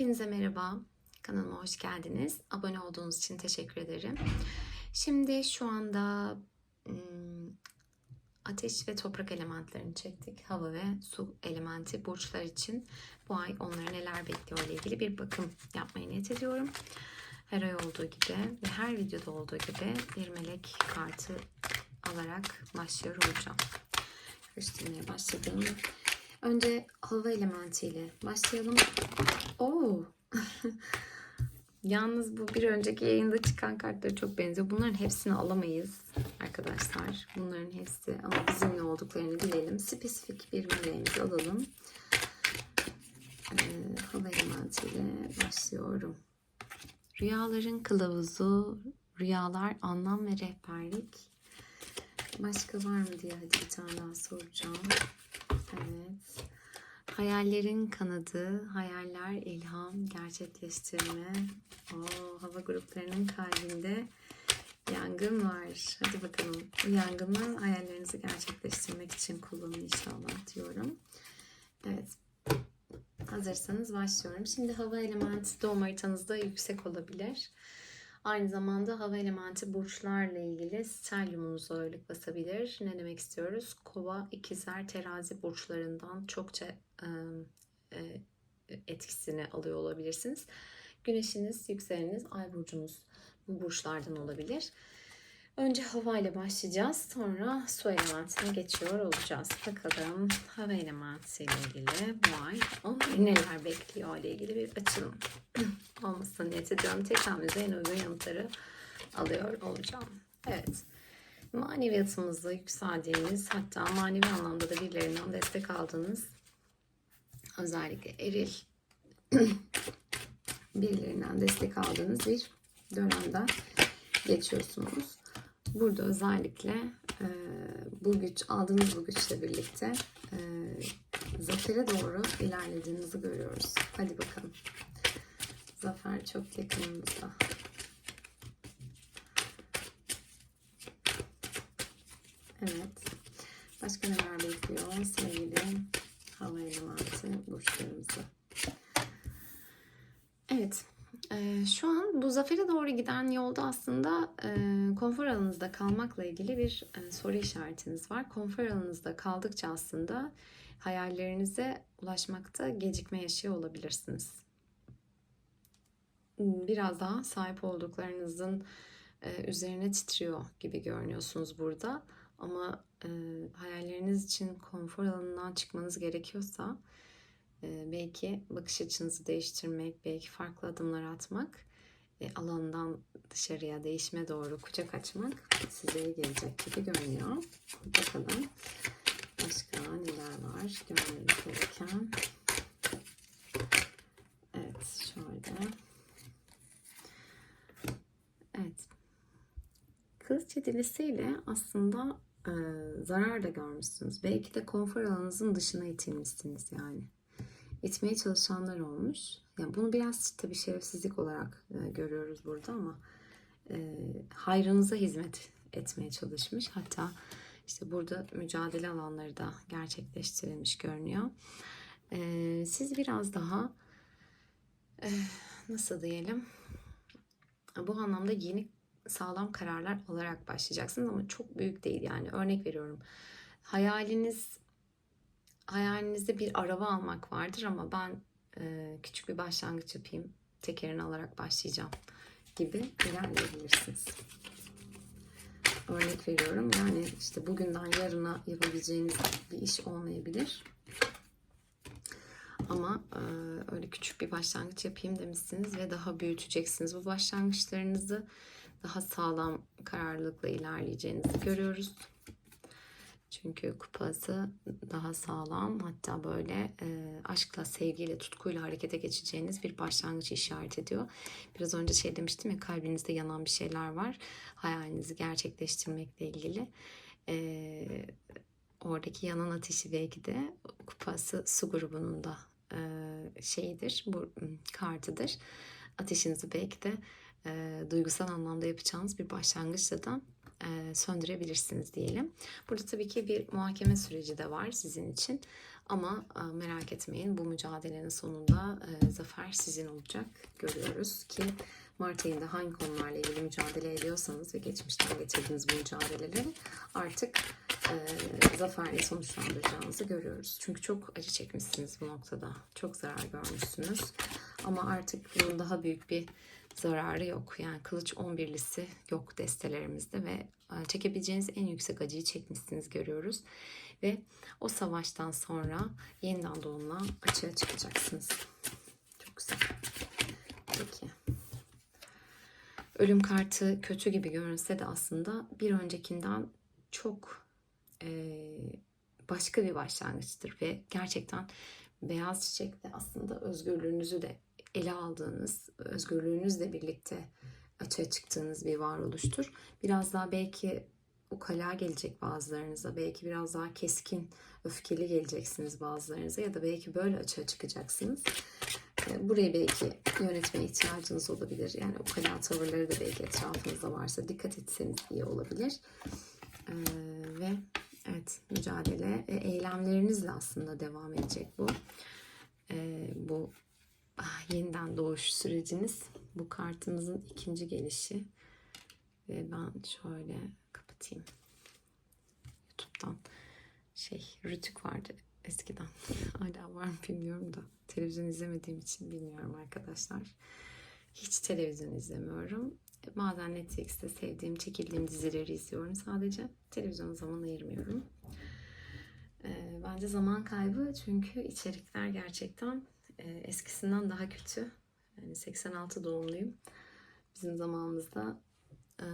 Hepinize merhaba. Kanalıma hoş geldiniz. Abone olduğunuz için teşekkür ederim. Şimdi şu anda ateş ve toprak elementlerini çektik. Hava ve su elementi burçlar için bu ay onlara neler bekliyor ile ilgili bir bakım yapmayı niyet ediyorum. Her ay olduğu gibi ve her videoda olduğu gibi bir melek kartı alarak başlıyor olacağım. Karıştırmaya başladım. Önce hava elementiyle başlayalım. Oo. Yalnız bu bir önceki yayında çıkan kartlara çok benziyor. Bunların hepsini alamayız arkadaşlar. Bunların hepsi ama bizimle olduklarını bilelim. Spesifik bir meleğimizi alalım. Ee, hava elementiyle başlıyorum. Rüyaların kılavuzu, rüyalar, anlam ve rehberlik. Başka var mı diye hadi bir tane daha soracağım. Evet. Hayallerin kanadı, hayaller, ilham, gerçekleştirme. Oo, hava gruplarının kalbinde yangın var. Hadi bakalım. Bu yangını hayallerinizi gerçekleştirmek için kullanın inşallah diyorum. Evet. Hazırsanız başlıyorum. Şimdi hava elementi doğum haritanızda yüksek olabilir. Aynı zamanda hava elementi burçlarla ilgili stelyumunuza ağırlık basabilir. Ne demek istiyoruz? Kova, ikizler, terazi burçlarından çokça e, e, etkisini alıyor olabilirsiniz. Güneşiniz, yükseleniniz, ay burcunuz bu burçlardan olabilir. Önce hava ile başlayacağız. Sonra su elementine geçiyor olacağız. Bakalım hava elementi ile ilgili bu ay onları neler bekliyor ile ilgili bir açılım olmasını niyet ediyorum. Tekamüze en uygun yanıtları alıyor olacağım. Evet. Maneviyatımızda yükseldiğiniz hatta manevi anlamda da birilerinden destek aldığınız özellikle eril birilerinden destek aldığınız bir dönemden geçiyorsunuz. Burada özellikle e, bu güç, aldığınız bu güçle birlikte e, zafere doğru ilerlediğinizi görüyoruz. Hadi bakalım. Zafer çok yakınımızda. Evet. Başka neler bekliyor sevgili hava elementi burçlarımızı? Evet. Ee, şu an bu zafere doğru giden yolda aslında e, konfor alanınızda kalmakla ilgili bir e, soru işaretiniz var. Konfor alanınızda kaldıkça aslında hayallerinize ulaşmakta gecikme yaşıyor olabilirsiniz. Biraz daha sahip olduklarınızın e, üzerine titriyor gibi görünüyorsunuz burada. Ama e, hayalleriniz için konfor alanından çıkmanız gerekiyorsa belki bakış açınızı değiştirmek, belki farklı adımlar atmak, alandan dışarıya değişime doğru kucak açmak size gelecek gibi görünüyor. Bakalım başka neler var görmeniz gereken. Evet şöyle. Evet. Kılıç yedilisiyle aslında e, zarar da görmüşsünüz. Belki de konfor alanınızın dışına itilmişsiniz yani itmeye çalışanlar olmuş. Yani bunu biraz tabii şerefsizlik olarak e, görüyoruz burada ama e, hayrınıza hizmet etmeye çalışmış. Hatta işte burada mücadele alanları da gerçekleştirilmiş görünüyor. E, siz biraz daha e, nasıl diyelim bu anlamda yeni sağlam kararlar alarak başlayacaksınız ama çok büyük değil yani örnek veriyorum hayaliniz hayalinizde bir araba almak vardır ama ben e, küçük bir başlangıç yapayım, tekerini alarak başlayacağım gibi ilerleyebilirsiniz. Örnek veriyorum yani işte bugünden yarına yapabileceğiniz bir iş olmayabilir. Ama e, öyle küçük bir başlangıç yapayım demişsiniz ve daha büyüteceksiniz. Bu başlangıçlarınızı daha sağlam kararlılıkla ilerleyeceğinizi görüyoruz. Çünkü kupası daha sağlam hatta böyle e, aşkla, sevgiyle, tutkuyla harekete geçeceğiniz bir başlangıç işaret ediyor. Biraz önce şey demiştim ya kalbinizde yanan bir şeyler var. Hayalinizi gerçekleştirmekle ilgili. E, oradaki yanan ateşi belki de kupası su grubunun da e, şeyidir, bu kartıdır. Ateşinizi belki de e, duygusal anlamda yapacağınız bir başlangıçla da e, söndürebilirsiniz diyelim. Burada tabii ki bir muhakeme süreci de var sizin için. Ama e, merak etmeyin bu mücadelenin sonunda e, zafer sizin olacak. Görüyoruz ki Mart ayında hangi konularla ilgili mücadele ediyorsanız ve geçmişten getirdiğiniz bu mücadeleleri artık e, zaferle sonuçlandıracağınızı görüyoruz. Çünkü çok acı çekmişsiniz bu noktada. Çok zarar görmüşsünüz. Ama artık bunun daha büyük bir zararı yok. Yani kılıç 11'lisi yok destelerimizde ve e, çekebileceğiniz en yüksek acıyı çekmişsiniz görüyoruz. Ve o savaştan sonra yeniden doğumla açığa çıkacaksınız. Çok güzel. Peki. Ölüm kartı kötü gibi görünse de aslında bir öncekinden çok e, başka bir başlangıçtır ve gerçekten beyaz çiçek de aslında özgürlüğünüzü de ele aldığınız, özgürlüğünüzle birlikte açığa çıktığınız bir varoluştur. Biraz daha belki ukala gelecek bazılarınıza, belki biraz daha keskin, öfkeli geleceksiniz bazılarınıza ya da belki böyle açığa çıkacaksınız. E, Burayı belki yönetmeye ihtiyacınız olabilir. Yani ukala tavırları da belki etrafınızda varsa dikkat etseniz iyi olabilir. Ee, ve evet mücadele e, eylemlerinizle aslında devam edecek bu. Bu yeniden doğuş süreciniz. Bu kartınızın ikinci gelişi. Ve ben şöyle kapatayım. YouTube'dan şey rütük vardı eskiden. Hala var mı bilmiyorum da. Televizyon izlemediğim için bilmiyorum arkadaşlar. Hiç televizyon izlemiyorum. Bazen Netflix'te sevdiğim, çekildiğim dizileri izliyorum sadece. Televizyona zaman ayırmıyorum. Ee, bence zaman kaybı çünkü içerikler gerçekten eskisinden daha kötü. Yani 86 doğumluyum. Bizim zamanımızda e,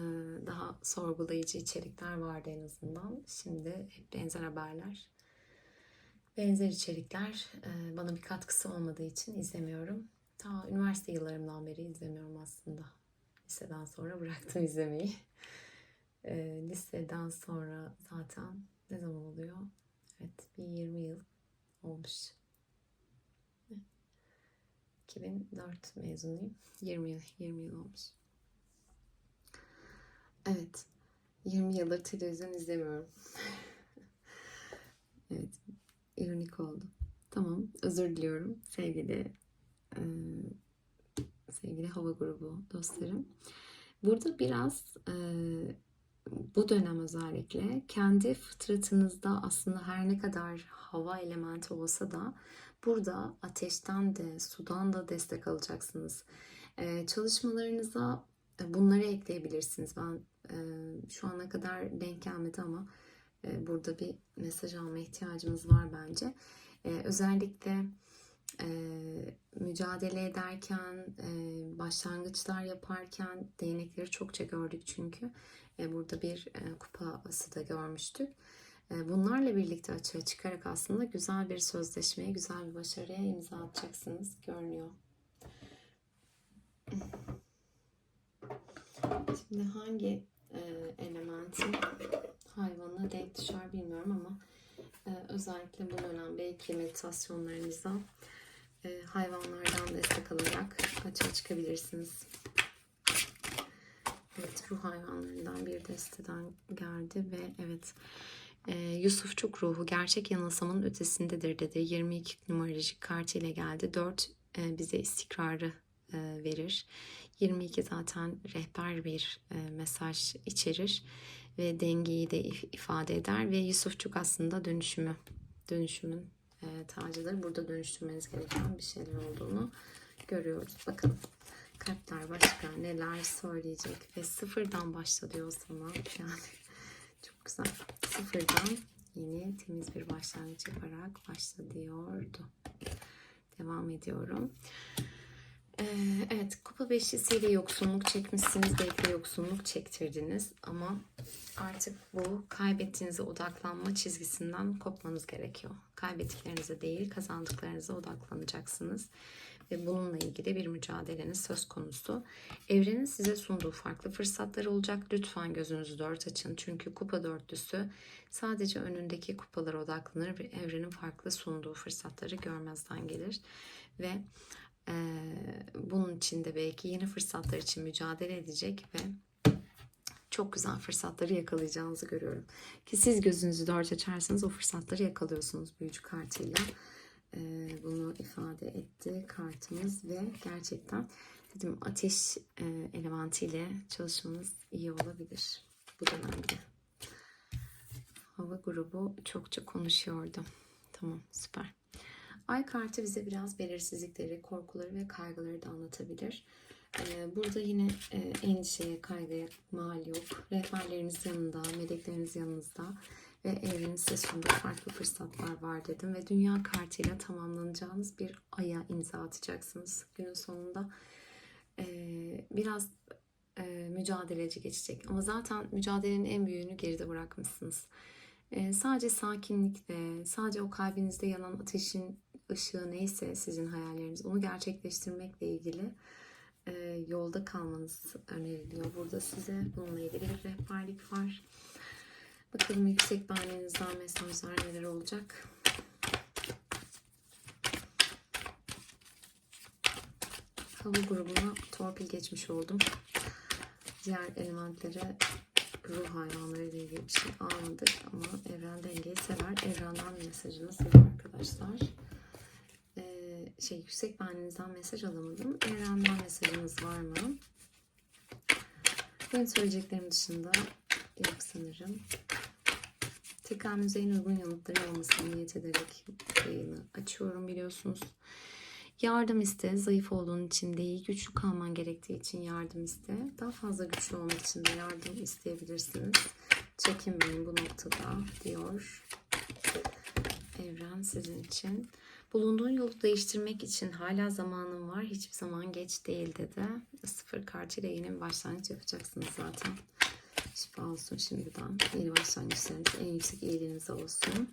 daha sorgulayıcı içerikler vardı en azından. Şimdi hep benzer haberler. Benzer içerikler e, bana bir katkısı olmadığı için izlemiyorum. Ta üniversite yıllarımdan beri izlemiyorum aslında. Liseden sonra bıraktım izlemeyi. E, liseden sonra zaten ne zaman oluyor? Evet bir 20 yıl olmuş. 2004 mezunuyum. 20 yıl, 20 yıl olmuş. Evet. 20 yıldır televizyon izlemiyorum. evet. ironik oldu. Tamam. Özür diliyorum sevgili e, sevgili hava grubu dostlarım. Burada biraz e, bu dönem özellikle kendi fıtratınızda aslında her ne kadar hava elementi olsa da burada ateşten de sudan da destek alacaksınız. E, çalışmalarınıza bunları ekleyebilirsiniz. Ben e, şu ana kadar denk gelmedi ama e, burada bir mesaj alma ihtiyacımız var bence. E, özellikle e, mücadele ederken, e, başlangıçlar yaparken değnekleri çokça gördük çünkü. E, burada bir e, kupası da görmüştük. Bunlarla birlikte açığa çıkarak aslında güzel bir sözleşmeye, güzel bir başarıya imza atacaksınız görünüyor. Şimdi hangi elementin hayvanına denk düşer bilmiyorum ama özellikle bu dönem belki meditasyonlarınızda hayvanlardan destek alarak açığa çıkabilirsiniz. Evet ruh hayvanlarından bir desteden geldi ve evet e, Yusufçuk ruhu gerçek yanılsamanın ötesindedir dedi. 22 numaracık kartı ile geldi. 4 e, bize istikrarı e, verir. 22 zaten rehber bir e, mesaj içerir ve dengeyi de if- ifade eder ve Yusufçuk aslında dönüşümü dönüşümün e, tacıdır. Burada dönüştürmeniz gereken bir şeyler olduğunu görüyoruz. Bakalım kartlar başka neler söyleyecek ve sıfırdan başla diyor sana. Yani güzel. Sıfırdan yeni temiz bir başlangıç yaparak başla diyordu. Devam ediyorum. Ee, evet kupa beşlisiyle yoksunluk çekmişsiniz. Belki yoksunluk çektirdiniz. Ama artık bu kaybettiğinize odaklanma çizgisinden kopmanız gerekiyor. Kaybettiklerinize değil kazandıklarınıza odaklanacaksınız. Ve bununla ilgili bir mücadeleniz söz konusu. Evrenin size sunduğu farklı fırsatlar olacak. Lütfen gözünüzü dört açın. Çünkü kupa dörtlüsü sadece önündeki kupalara odaklanır ve evrenin farklı sunduğu fırsatları görmezden gelir. Ve ee, bunun için de belki yeni fırsatlar için mücadele edecek ve çok güzel fırsatları yakalayacağınızı görüyorum. Ki siz gözünüzü dört açarsanız o fırsatları yakalıyorsunuz büyücü kartıyla. Ee, bunu ifade etti kartımız ve gerçekten dedim ateş e, elementiyle çalışmanız iyi olabilir bu dönemde. Hava grubu çokça konuşuyordu. Tamam süper. Ay kartı bize biraz belirsizlikleri, korkuları ve kaygıları da anlatabilir. Ee, Burada yine e, endişeye, kaygıya mal yok. Rehberleriniz yanında, melekleriniz yanınızda ve evrenin size sunduğu farklı fırsatlar var dedim. Ve dünya kartıyla tamamlanacağınız bir aya imza atacaksınız günün sonunda. Ee, Biraz e, mücadeleci geçecek. Ama zaten mücadelenin en büyüğünü geride bırakmışsınız. Ee, sadece sakinlikle, sadece o kalbinizde yanan ateşin ışığı neyse sizin hayalleriniz, onu gerçekleştirmekle ilgili e, yolda kalmanız öneriliyor. Burada size bununla ilgili bir rehberlik var. Bakalım yüksek benliğinizden mesajlar neler olacak. Hava grubuna torpil geçmiş oldum. Diğer elementlere ruh hayvanları ile ilgili bir şey almadık ama evren dengeyi sever. Evrenden mesajını seviyor arkadaşlar. Ee, şey yüksek benliğinizden mesaj alamadım. Evrenden mesajınız var mı? Benim söyleyeceklerim dışında yok sanırım. Tekrar müzeyin uygun yanıtları olmasını niyet ederek yayını açıyorum biliyorsunuz. Yardım iste, zayıf olduğun için değil, güçlü kalman gerektiği için yardım iste. Daha fazla güçlü olmak için de yardım isteyebilirsiniz. Çekinmeyin bu noktada diyor. Evren sizin için. Bulunduğun yolu değiştirmek için hala zamanın var. Hiçbir zaman geç değil dedi. Sıfır kartıyla yeni bir başlangıç yapacaksınız zaten. Şifa olsun şimdiden. Yeni başlangıçlarınız en yüksek iyiliğinize olsun.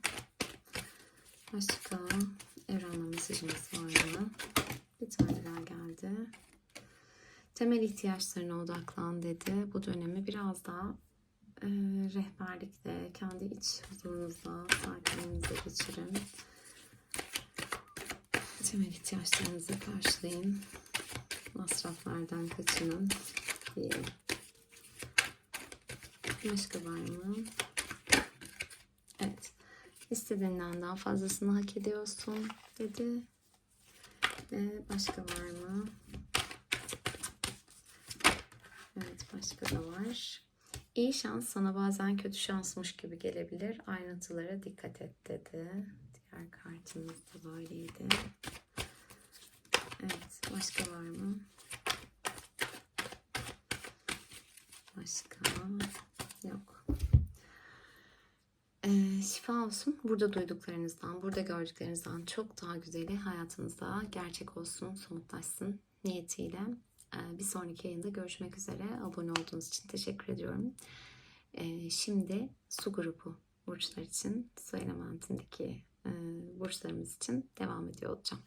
Başka evrenden mesajımız var mı? Bir tane daha geldi. Temel ihtiyaçlarına odaklan dedi. Bu dönemi biraz daha e, rehberlikle, kendi iç huzurunuzla, sakinliğinizle geçirin. Temel ihtiyaçlarınızı karşılayın. Masraflardan kaçının diyelim. Başka var mı? Evet. İstediğinden daha fazlasını hak ediyorsun dedi. Ve başka var mı? Evet başka da var. İyi şans sana bazen kötü şansmış gibi gelebilir. Ayrıntılara dikkat et dedi. Diğer kartımız da böyleydi. Evet başka var mı? Başka yok. Ee, şifa olsun. Burada duyduklarınızdan, burada gördüklerinizden çok daha güzeli hayatınızda gerçek olsun, somutlaşsın niyetiyle. Ee, bir sonraki yayında görüşmek üzere. Abone olduğunuz için teşekkür ediyorum. Ee, şimdi su grubu burçlar için, su elementindeki e, burçlarımız için devam ediyor olacağım.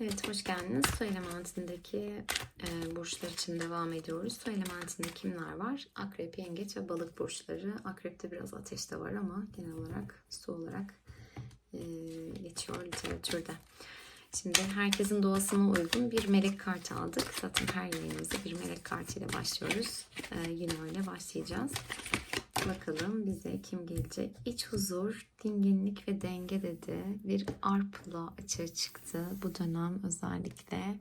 Evet hoş geldiniz. Su elementindeki e, burçlar için devam ediyoruz. Su elementinde kimler var? Akrep, yengeç ve balık burçları. Akrep'te biraz ateş de var ama genel olarak su olarak e, geçiyor literatürde. Şimdi herkesin doğasına uygun bir melek kartı aldık. Zaten her yayınımızda bir melek kartıyla başlıyoruz. E, yine öyle başlayacağız. Bakalım bize kim gelecek? İç huzur, dinginlik ve denge dedi. Bir arpla açığa çıktı. Bu dönem özellikle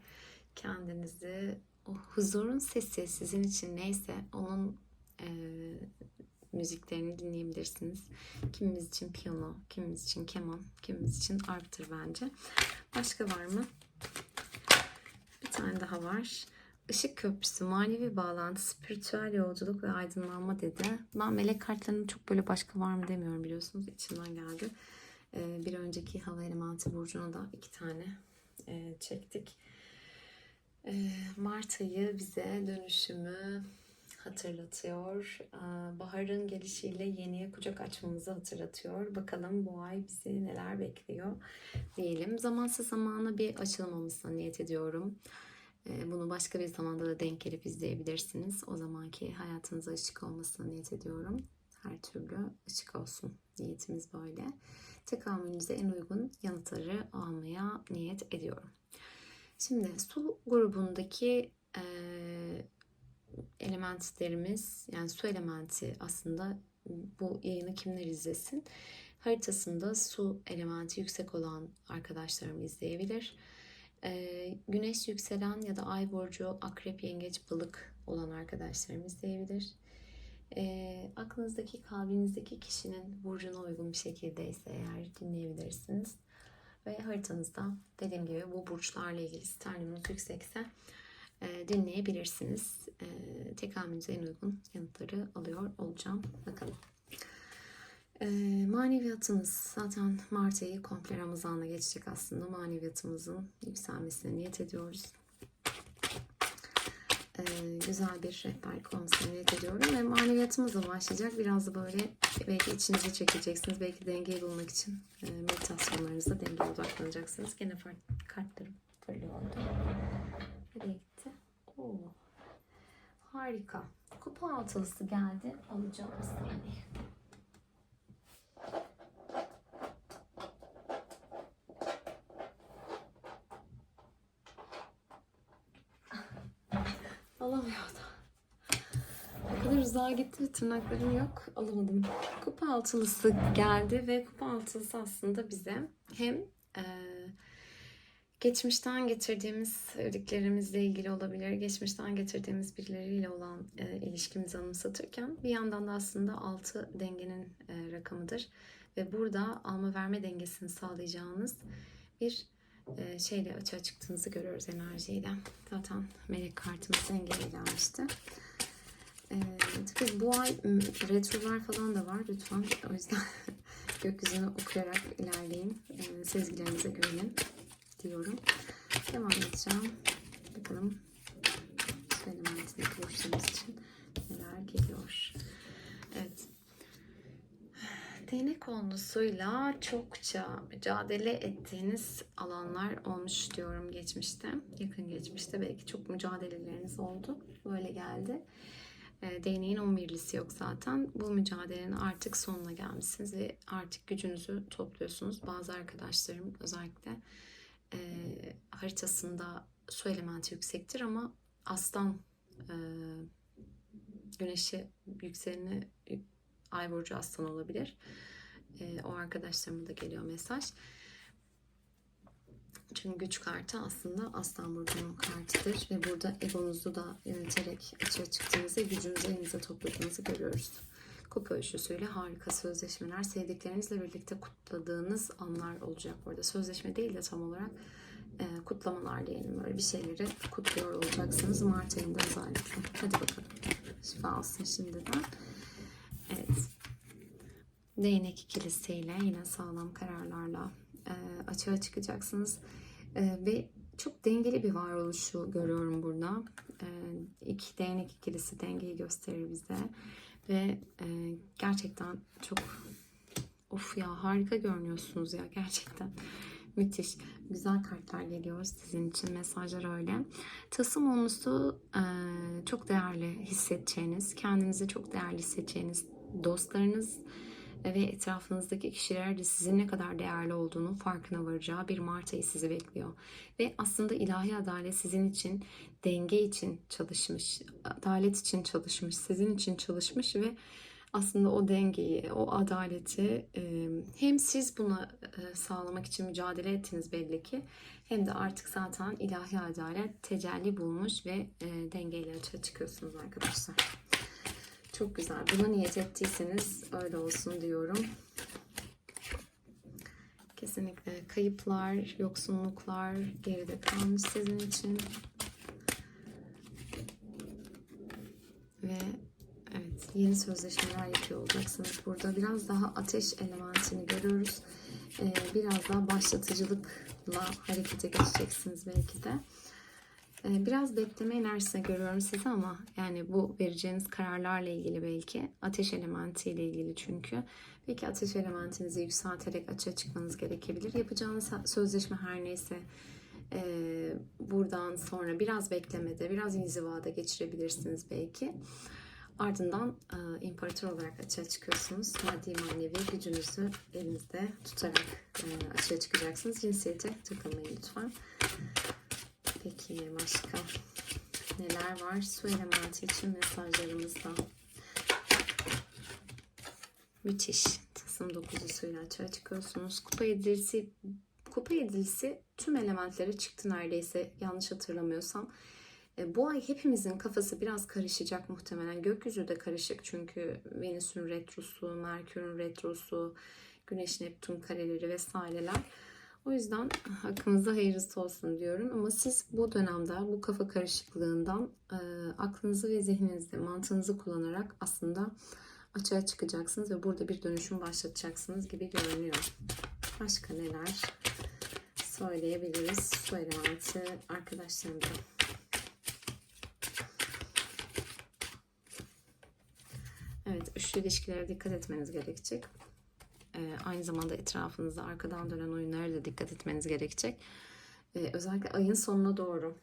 kendinizi o huzurun sesi sizin için neyse onun e, müziklerini dinleyebilirsiniz. Kimimiz için piyano, kimimiz için keman, kimimiz için arptır bence. Başka var mı? Bir tane daha var. Işık köprüsü, manevi bağlantı, spiritüel yolculuk ve aydınlanma dedi. Ben melek kartlarının çok böyle başka var mı demiyorum biliyorsunuz. İçimden geldi. Ee, bir önceki hava elementi burcuna da iki tane e, çektik. Ee, Mart ayı bize dönüşümü hatırlatıyor. Ee, Baharın gelişiyle yeniye kucak açmamızı hatırlatıyor. Bakalım bu ay bizi neler bekliyor diyelim. Zamansız zamana bir açılım olmasına niyet ediyorum. Ee, Bunu başka bir zamanda da denk gelip izleyebilirsiniz. O zamanki hayatınıza ışık olmasına niyet ediyorum. Her türlü ışık olsun. Niyetimiz böyle. Tekamülünüze en uygun yanıtları almaya niyet ediyorum. Şimdi su grubundaki e, elementlerimiz yani su elementi aslında bu yayını kimler izlesin? Haritasında su elementi yüksek olan arkadaşlarım izleyebilir. Ee, güneş yükselen ya da ay burcu akrep yengeç balık olan arkadaşlarım izleyebilir. Ee, aklınızdaki kalbinizdeki kişinin burcuna uygun bir şekildeyse eğer dinleyebilirsiniz. Ve haritanızda dediğim gibi bu burçlarla ilgili sterlininiz yüksekse e, dinleyebilirsiniz. E, tekamülünüze en uygun yanıtları alıyor olacağım. Bakalım. E, maneviyatımız zaten Mart ayı komple Ramazan'la geçecek aslında. Maneviyatımızın yükselmesine niyet ediyoruz. E, güzel bir rehberlik olmasını niyet ediyorum. Ve maneviyatımızla başlayacak. Biraz da böyle belki içinize çekeceksiniz. Belki dengeyi bulmak için e, meditasyonlarınızda dengeye odaklanacaksınız. Gene kartlarım fırlıyor orada. Nereye gitti? Oo. Harika. Kupa altılısı geldi. Alacağım saniye. Alamıyordum. O kadar uzağa gitti tırnaklarım yok. Alamadım. Kupa altılısı geldi ve kupa altılısı aslında bize hem eee geçmişten getirdiğimiz sevdiklerimizle ilgili olabilir, geçmişten getirdiğimiz birileriyle olan e, ilişkimizi anımsatırken bir yandan da aslında altı dengenin e, rakamıdır. Ve burada alma verme dengesini sağlayacağınız bir e, şeyle açığa çıktığınızı görüyoruz enerjiyle. Zaten melek kartımız dengeye gelmişti. E, tabii bu ay retrolar falan da var lütfen. O yüzden gökyüzünü okuyarak ilerleyin. E, sezgilerinize güvenin diyorum. Devam edeceğim. Bakalım elementindeki burçlarımız için neler geliyor. Evet. Değnek konusuyla çokça mücadele ettiğiniz alanlar olmuş diyorum geçmişte. Yakın geçmişte belki çok mücadeleleriniz oldu. Böyle geldi. E, Değneğin 11'lisi yok zaten. Bu mücadelenin artık sonuna gelmişsiniz ve artık gücünüzü topluyorsunuz. Bazı arkadaşlarım özellikle e, haritasında su elementi yüksektir ama aslan e, güneşi yükseleni ay burcu aslan olabilir. E, o arkadaşlarıma da geliyor mesaj. Çünkü güç kartı aslında aslan burcunun kartıdır ve burada egonuzu da yöneterek açığa çıktığınızda gücünüzü elinize topladığınızı görüyoruz. Kupa üçlüsüyle harika sözleşmeler, sevdiklerinizle birlikte kutladığınız anlar olacak burada. Sözleşme değil de tam olarak e, kutlamalar diyelim. Böyle bir şeyleri kutluyor olacaksınız Mart ayında özellikle. Hadi bakalım. Şifa olsun şimdiden. Evet. Değnek ikilisiyle yine sağlam kararlarla e, açığa çıkacaksınız. E, ve çok dengeli bir varoluşu görüyorum burada. E, iki değnek ikilisi dengeyi gösterir bize. Ve e, gerçekten çok of ya harika görünüyorsunuz ya gerçekten. Müthiş. Güzel kartlar geliyor sizin için. Mesajlar öyle. Tasım onlusu e, çok değerli hissedeceğiniz, kendinizi çok değerli hissedeceğiniz dostlarınız ve etrafınızdaki kişiler de sizin ne kadar değerli olduğunu farkına varacağı bir Mart ayı sizi bekliyor. Ve aslında ilahi adalet sizin için denge için çalışmış, adalet için çalışmış, sizin için çalışmış ve aslında o dengeyi, o adaleti e, hem siz buna e, sağlamak için mücadele ettiniz belli ki hem de artık zaten ilahi adalet tecelli bulmuş ve e, dengeyle açığa çıkıyorsunuz arkadaşlar. Çok güzel. Buna niyet ettiyseniz öyle olsun diyorum. Kesinlikle kayıplar, yoksunluklar geride kalmış sizin için. Ve evet yeni sözleşmeler yapıyor olacaksınız. Burada biraz daha ateş elementini görüyoruz. Ee, biraz daha başlatıcılıkla harekete geçeceksiniz belki de. Ee, Biraz bekleme enerjisine görüyorum sizi ama yani bu vereceğiniz kararlarla ilgili belki ateş elementiyle ilgili çünkü belki ateş elementinizi yükselterek açığa çıkmanız gerekebilir. Yapacağınız sözleşme her neyse e, buradan sonra biraz beklemede, biraz inzivada geçirebilirsiniz belki. Ardından e, imparator olarak açığa çıkıyorsunuz. Maddi manevi gücünüzü elinizde tutarak e, açığa çıkacaksınız. Cinsiyete takılmayın lütfen. Peki başka. neler var su elementi için mesajlarımızda. Müthiş. Tılsım 9'u suyla açığa çıkıyorsunuz. Kupa yedilisi, kupa yedilisi tüm elementlere çıktı neredeyse yanlış hatırlamıyorsam. E, Bu ay hepimizin kafası biraz karışacak muhtemelen. Gökyüzü de karışık çünkü Venüs'ün retrosu, Merkür'ün retrosu, Güneş Neptün kareleri vesaireler. O yüzden hakkınızda hayırlısı olsun diyorum. Ama siz bu dönemde bu kafa karışıklığından e, aklınızı ve zihninizi, mantığınızı kullanarak aslında açığa çıkacaksınız ve burada bir dönüşüm başlatacaksınız gibi görünüyor. Başka neler söyleyebiliriz? Su elementi arkadaşlarımda. Evet, üçlü ilişkilere dikkat etmeniz gerekecek. Ee, aynı zamanda etrafınızda arkadan dönen oyunlara da dikkat etmeniz gerekecek. Ee, özellikle ayın sonuna doğru.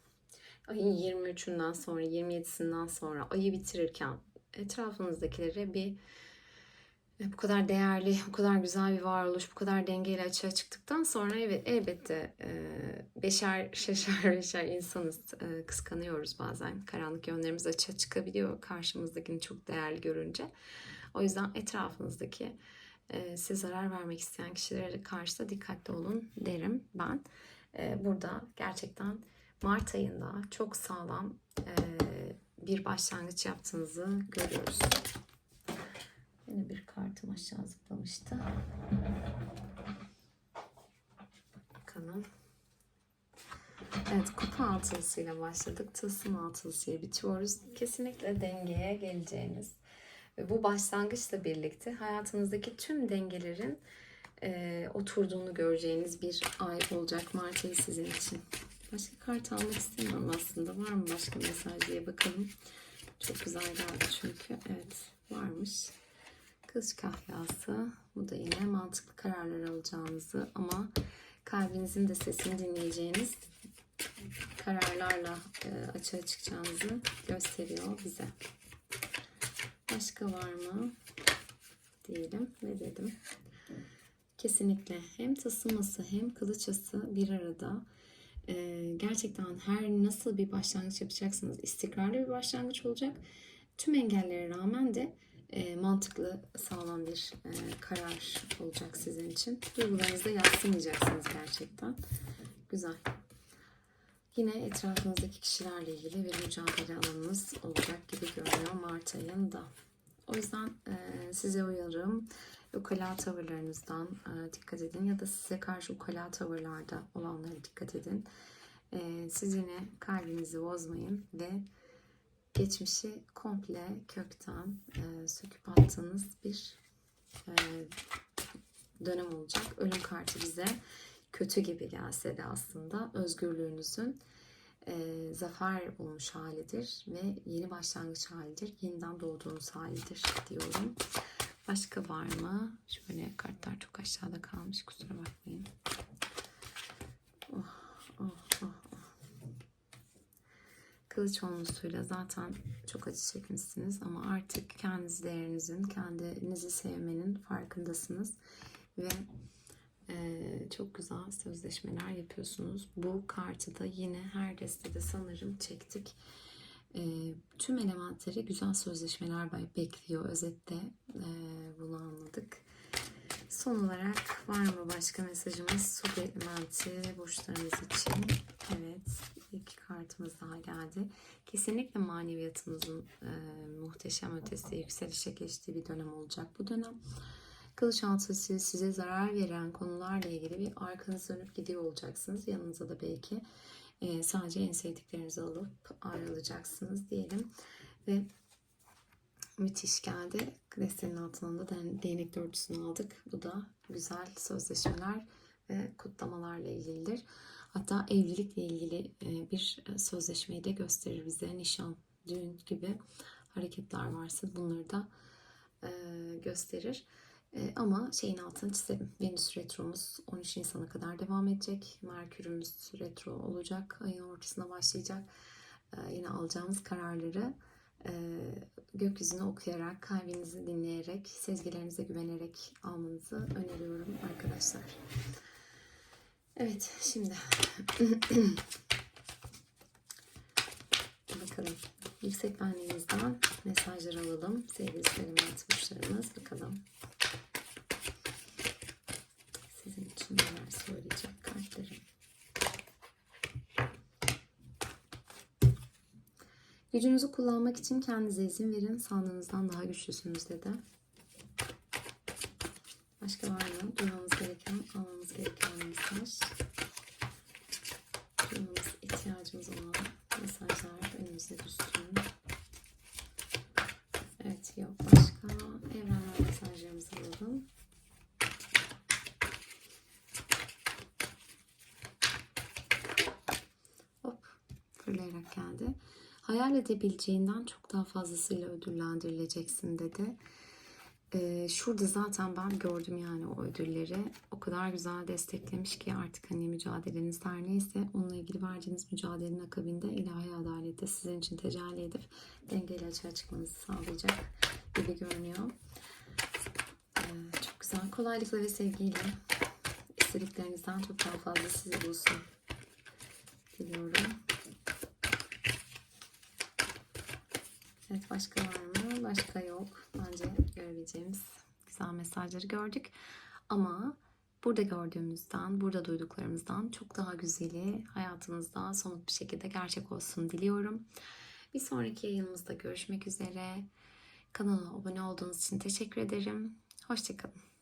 Ayın 23'ünden sonra, 27'sinden sonra ayı bitirirken etrafınızdakilere bir e, bu kadar değerli, bu kadar güzel bir varoluş, bu kadar dengeyle açığa çıktıktan sonra evet elbette e, beşer, şeşer, beşer insanız. E, kıskanıyoruz bazen. Karanlık yönlerimiz açığa çıkabiliyor karşımızdakini çok değerli görünce. O yüzden etrafınızdaki size zarar vermek isteyen kişilere karşı da dikkatli olun derim ben. E, burada gerçekten Mart ayında çok sağlam e, bir başlangıç yaptığınızı görüyoruz. Yine bir kartım aşağı zıplamıştı. Bakalım. Evet kupa altılısıyla başladık. Tılsım altılısıyla bitiyoruz. Kesinlikle dengeye geleceğiniz bu başlangıçla birlikte hayatınızdaki tüm dengelerin e, oturduğunu göreceğiniz bir ay olacak Mart ayı sizin için. Başka kart almak istemiyorum aslında. Var mı başka mesaj diye bakalım. Çok güzel geldi çünkü. Evet varmış. Kılıç kahyası. Bu da yine mantıklı kararlar alacağınızı ama kalbinizin de sesini dinleyeceğiniz kararlarla e, açığa çıkacağınızı gösteriyor bize. Başka var mı? Diyelim ve dedim. Kesinlikle hem tasıması hem kılıçası bir arada. Ee, gerçekten her nasıl bir başlangıç yapacaksınız istikrarlı bir başlangıç olacak. Tüm engellere rağmen de e, mantıklı sağlam bir e, karar olacak sizin için. Duygularınızda yatsımayacaksınız gerçekten. Güzel. Yine etrafınızdaki kişilerle ilgili bir mücadele alanınız olacak gibi görünüyor Mart ayında. O yüzden e, size uyarım ukala tavırlarınızdan e, dikkat edin ya da size karşı ukala tavırlarda olanlara dikkat edin. E, siz yine kalbinizi bozmayın ve geçmişi komple kökten e, söküp attığınız bir e, dönem olacak. Ölüm kartı bize kötü gibi gelse de aslında özgürlüğünüzün e, zafer olmuş halidir ve yeni başlangıç halidir. Yeniden doğduğunuz halidir diyorum. Başka var mı? Şöyle kartlar çok aşağıda kalmış. Kusura bakmayın. Oh, oh, oh. Kılıç onlusuyla zaten çok acı çekmişsiniz ama artık kendi değerinizin, kendinizi sevmenin farkındasınız ve çok güzel sözleşmeler yapıyorsunuz. Bu kartı da yine her destede sanırım çektik. Ee, tüm elementleri güzel sözleşmeler bekliyor. Özette ee, bunu anladık. Son olarak var mı başka mesajımız? Su elementi burçlarımız için. Evet. iki kartımız daha geldi. Kesinlikle maneviyatınızın e, muhteşem ötesi yükselişe geçtiği bir dönem olacak bu dönem. Kılıç altısı size zarar veren konularla ilgili bir arkanız dönüp gidiyor olacaksınız. Yanınıza da belki e, sadece en sevdiklerinizi alıp ayrılacaksınız diyelim. Ve müthiş geldi. Destenin altında da değnek dörtüsünü aldık. Bu da güzel sözleşmeler ve kutlamalarla ilgilidir. Hatta evlilikle ilgili e, bir sözleşmeyi de gösterir bize. Nişan, düğün gibi hareketler varsa bunları da e, gösterir. E, ama şeyin altını çizelim. Venüs retromuz 13 Nisan'a kadar devam edecek. Merkürümüz retro olacak. Ayın ortasına başlayacak. E, yine alacağımız kararları e, gökyüzünü okuyarak, kalbinizi dinleyerek, sezgilerinize güvenerek almanızı öneriyorum arkadaşlar. Evet, şimdi bakalım. Yüksek benliğimizden mesajlar alalım. Sevgili selimat burçlarımız. Bakalım. Sizin neler söyleyecek kartlarım. Gücünüzü kullanmak için kendinize izin verin. Sandığınızdan daha güçlüsünüz dedi. Başka var mı? Duymamız gereken, almamız gereken mesaj. Duymamız ihtiyacımız olan mesajlar önümüze düşsün. Evet yok. Başka evrensel mesajlarımızı alalım. Hop fırlayarak geldi. Hayal edebileceğinden çok daha fazlasıyla ödüllendirileceksin dedi. Ee, şurada zaten ben gördüm yani o ödülleri. O kadar güzel desteklemiş ki artık hani mücadeleniz her neyse onunla ilgili verdiğiniz mücadelenin akabinde ilahi adalet de sizin için tecelli edip dengeli açığa çıkmanızı sağlayacak gibi görünüyor. Ee, çok güzel. Kolaylıkla ve sevgiyle istediklerinizden çok daha fazla sizi bulsun. Diliyorum. Evet başka var mı? Başka yok. Bence görebileceğimiz güzel mesajları gördük. Ama burada gördüğümüzden, burada duyduklarımızdan çok daha güzeli hayatınızda somut bir şekilde gerçek olsun diliyorum. Bir sonraki yayınımızda görüşmek üzere. Kanala abone olduğunuz için teşekkür ederim. Hoşçakalın.